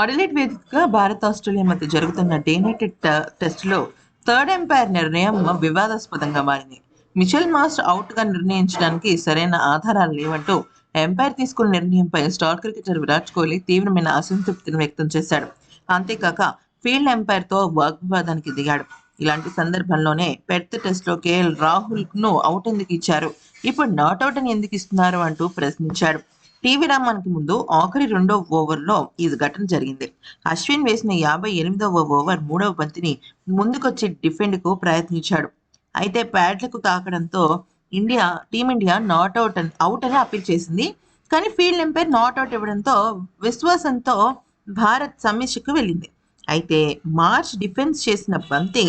Adelaide వేదికగా Bharat Australia మధ్య జరుగుతున్న డే నైట్ టెస్టులో థర్డ్ ఎంపైర్ నిర్ణయం వివాదాస్పదంగా మారింది. మిచెల్ మాస్టర్ అవుట్గా నిర్ణయించడానికి సరైన ఆధారాలు లేవంటూ ఎంపైర్ తీసుకున్న నిర్ణయంపై స్టార్ క్రికెటర్ విరాట్ కోహ్లీ తీవ్రమైన అసంతృప్తిని వ్యక్తం చేశాడు. అంతేకాక ఫీల్డ్ ఎంపైర్తో వాగ్వివాదానికి దిగాడు. ఇలాంటి సందర్భంలోనే పెర్త్ టెస్ట్లో కేఎల్ రాహుల్ను అవుట్ ఎందుకు ఇచ్చారు? ఇప్పుడు నాట్అవుట్ అని ఎందుకు ఇస్తున్నారు అంటూ ప్రశ్నించాడు. టీవీ రామానికి ముందు ఆఖరి రెండో ఓవర్లో ఈ ఘటన జరిగింది. అశ్విన్ వేసిన యాభై ఎనిమిదవ ఓవర్ మూడవ బంతిని ముందుకొచ్చి డిఫెండ్కు ప్రయత్నించాడు. అయితే ప్యాడ్లకు తాకడంతో India Team India not out అని అవుట్ అని అప్పీల్ చేసింది. కానీ ఫీల్డ్ ఎంపైర్ నాట్అవుట్ ఇవ్వడంతో విశ్వాసంతో భారత్ సమీక్షకు వెళ్ళింది. అయితే మార్చ్ డిఫెన్స్ చేసిన బంతి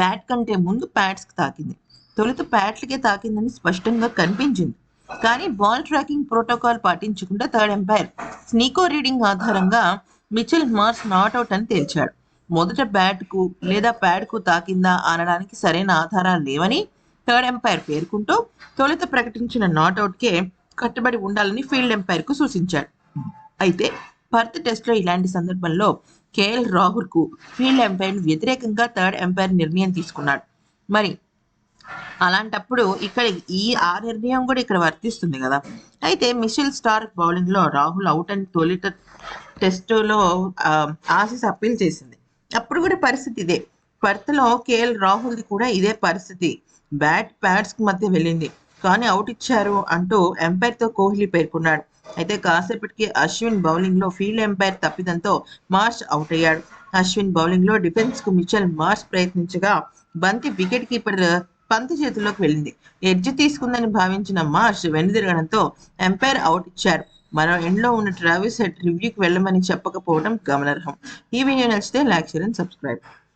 బ్యాట్ కంటే ముందు ప్యాడ్స్కి తాకింది. తొలుత ప్యాట్లకే తాకిందని స్పష్టంగా కనిపించింది. కానీ బాల్ ట్రాకింగ్ ప్రోటోకాల్ పాటించకుండా థర్డ్ ఎంపైర్ స్నీకో రీడింగ్ ఆధారంగా మిచెల్ మార్స్ నాట్అవుట్ అని తేల్చాడు. మొదట బ్యాట్కు లేదా ప్యాడ్కు తాకిందా అనడానికి సరైన ఆధారాలు లేవని థర్డ్ ఎంపైర్ పేర్కొంటూ తొలుత ప్రకటించిన నాట్అవుట్కే కట్టుబడి ఉండాలని ఫీల్డ్ ఎంపైర్కు సూచించాడు. అయితే పర్త్ టెస్ట్లో ఇలాంటి సందర్భంలో కేఎల్ రాహుల్కు ఫీల్డ్ ఎంపైర్ వ్యతిరేకంగా థర్డ్ ఎంపైర్ నిర్ణయం తీసుకున్నాడు. మరి అలాంటప్పుడు ఇక్కడ ఈ ఆ నిర్ణయం కూడా ఇక్కడ వర్తిస్తుంది కదా. అయితే మిషెల్ స్టార్క్ బౌలింగ్లో రాహుల్ అవుట్ అండ్ తొలిట టెస్టులో ఆశీస్ అప్పీల్ చేసింది. అప్పుడు కూడా పరిస్థితి ఇదే. పర్త్లో కేఎల్ రాహుల్ది కూడా ఇదే పరిస్థితి. బ్యాట్ ప్యాడ్స్ మధ్య వెళ్ళింది. కానీ అవుట్ ఇచ్చారు అంటూ ఎంపైర్తో కోహ్లీ పేర్కొన్నాడు. అయితే కాసేపటికి అశ్విన్ బౌలింగ్లో ఫీల్డ్ ఎంపైర్ తప్పిదంతో మార్చ్ అవుట్ అయ్యాడు. అశ్విన్ బౌలింగ్లో డిఫెన్స్కు మిచెల్ మార్చ్ ప్రయత్నించగా బంతి వికెట్ కీపర్ పంతి చేతుల్లోకి వెళ్ళింది. ఎడ్జ్ తీసుకుందని భావించిన మార్ష్ వెనుదిరగడంతో ఎంపైర్ అవుట్ ఇచ్చారు. మరో ఎండ్లో ఉన్న ట్రావిస్ హెడ్ రివ్యూకి వెళ్ళమని చెప్పకపోవడం గమనార్హం. ఈ వీడియో నచ్చితే లైక్ షేర్ అండ్ సబ్స్క్రైబ్.